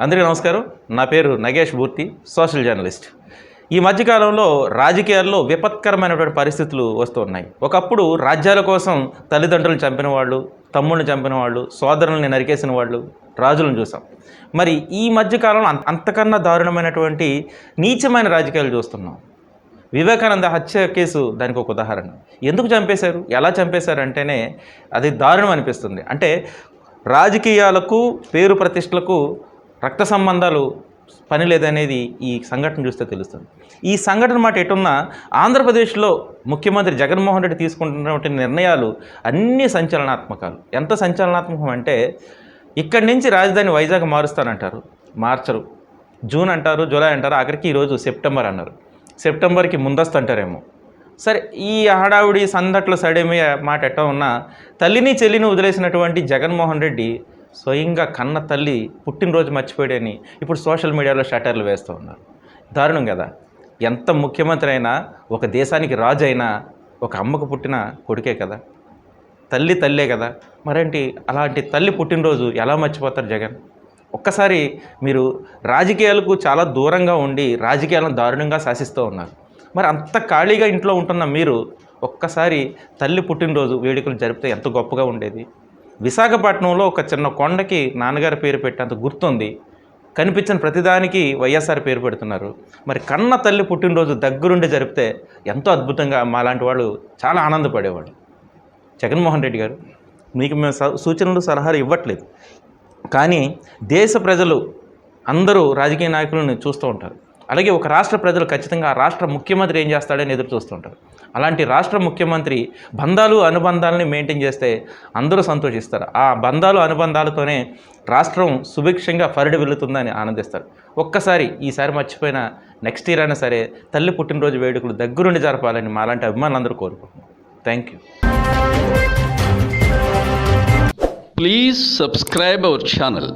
అందరికీ నమస్కారం. నా పేరు నగేష్ మూర్తి సోషల్ జర్నలిస్ట్. ఈ మధ్యకాలంలో రాజకీయాల్లో విపత్కరమైనటువంటి పరిస్థితులు వస్తున్నాయి. ఒకప్పుడు రాజ్యాల కోసం తల్లిదండ్రులను చంపిన వాళ్ళు తమ్ముళ్ళని చంపిన వాళ్ళు సోదరుల్ని నరికేసిన వాళ్ళు రాజులను చూసాం. మరి ఈ మధ్యకాలంలో అంత అంతకన్నా దారుణమైనటువంటి నీచమైన రాజకీయాలు చూస్తున్నాం. వివేకానంద హత్య కేసు దానికి ఒక ఉదాహరణ. ఎందుకు చంపేశారు? ఎలా చంపేశారు అంటేనే అది దారుణం అనిపిస్తుంది. అంటే రాజకీయాలకు పేరు ప్రతిష్టలకు రక్త సంబంధాలు పని లేదనేది ఈ సంఘటన చూస్తే తెలుస్తుంది. ఈ సంఘటన మాట ఎటున్నా ఆంధ్రప్రదేశ్లో ముఖ్యమంత్రి జగన్మోహన్ రెడ్డి తీసుకుంటున్నటువంటి నిర్ణయాలు అన్ని సంచలనాత్మకాలు. ఎంత సంచలనాత్మకం అంటే ఇక్కడి నుంచి రాజధాని వైజాగ్ మారుస్తానంటారు మార్చరు. జూన్ అంటారు జూలై అంటారు ఆఖరికి ఈరోజు సెప్టెంబర్ అన్నారు. సెప్టెంబర్కి ముందస్తు అంటారేమో. సరే ఈ హడావుడి సందట్లో సడేమి మాట ఎట్ట ఉన్నా తల్లిని చెల్లిని వదిలేసినటువంటి జగన్మోహన్ రెడ్డి స్వయంగా కన్న తల్లి పుట్టినరోజు మర్చిపోయాడని ఇప్పుడు సోషల్ మీడియాలో షటర్లు వేస్తూ ఉన్నారు. దారుణం కదా. ఎంత ముఖ్యమంత్రి అయినా ఒక దేశానికి రాజు అయినా ఒక అమ్మకు పుట్టిన కొడుకే కదా. తల్లి తల్లే కదా. మరేంటి? అలాంటి తల్లి పుట్టినరోజు ఎలా మర్చిపోతారు జగన్? ఒక్కసారి మీరు రాజకీయాలకు చాలా దూరంగా ఉండి రాజకీయాలను దారుణంగా శాసిస్తూ ఉన్నారు. మరి అంత ఖాళీగా ఇంట్లో ఉంటున్న మీరు ఒక్కసారి తల్లి పుట్టినరోజు వేడుకలు జరిపితే ఎంత గొప్పగా ఉండేది? విశాఖపట్నంలో ఒక చిన్న కొండకి నాన్నగారి పేరు పెట్టేంత గుర్తుంది. కనిపించిన ప్రతిదానికి వైఎస్ఆర్ పేరు పెడుతున్నారు. మరి కన్న తల్లి పుట్టినరోజు దగ్గరుండి జరిపితే ఎంతో అద్భుతంగా మాలాంటి వాళ్ళు చాలా ఆనందపడేవాళ్ళు. జగన్మోహన్ రెడ్డి గారు మీకు మేము స- సూచనలు సలహాలు ఇవ్వట్లేదు. కానీ దేశ ప్రజలు అందరూ రాజకీయ నాయకులను చూస్తూ ఉంటారు. అలాగే ఒక రాష్ట్ర ప్రజలు ఖచ్చితంగా రాష్ట్ర ముఖ్యమంత్రి ఏం చేస్తాడని ఎదురు చూస్తుంటారు. అలాంటి రాష్ట్ర ముఖ్యమంత్రి బంధాలు అనుబంధాలని మెయింటైన్ చేస్తే అందరూ సంతోషిస్తారు. ఆ బంధాలు అనుబంధాలతోనే రాష్ట్రం సుభిక్షంగా ఫరిడి వెళుతుందని ఆనందిస్తారు. ఒక్కసారి ఈసారి మర్చిపోయిన నెక్స్ట్ ఇయర్ అయినా సరే తల్లి పుట్టినరోజు వేడుకలు దగ్గరుండి జరపాలని మాలాంటి అభిమానులందరూ కోరుకుంటున్నాం. Thank you please subscribe our channel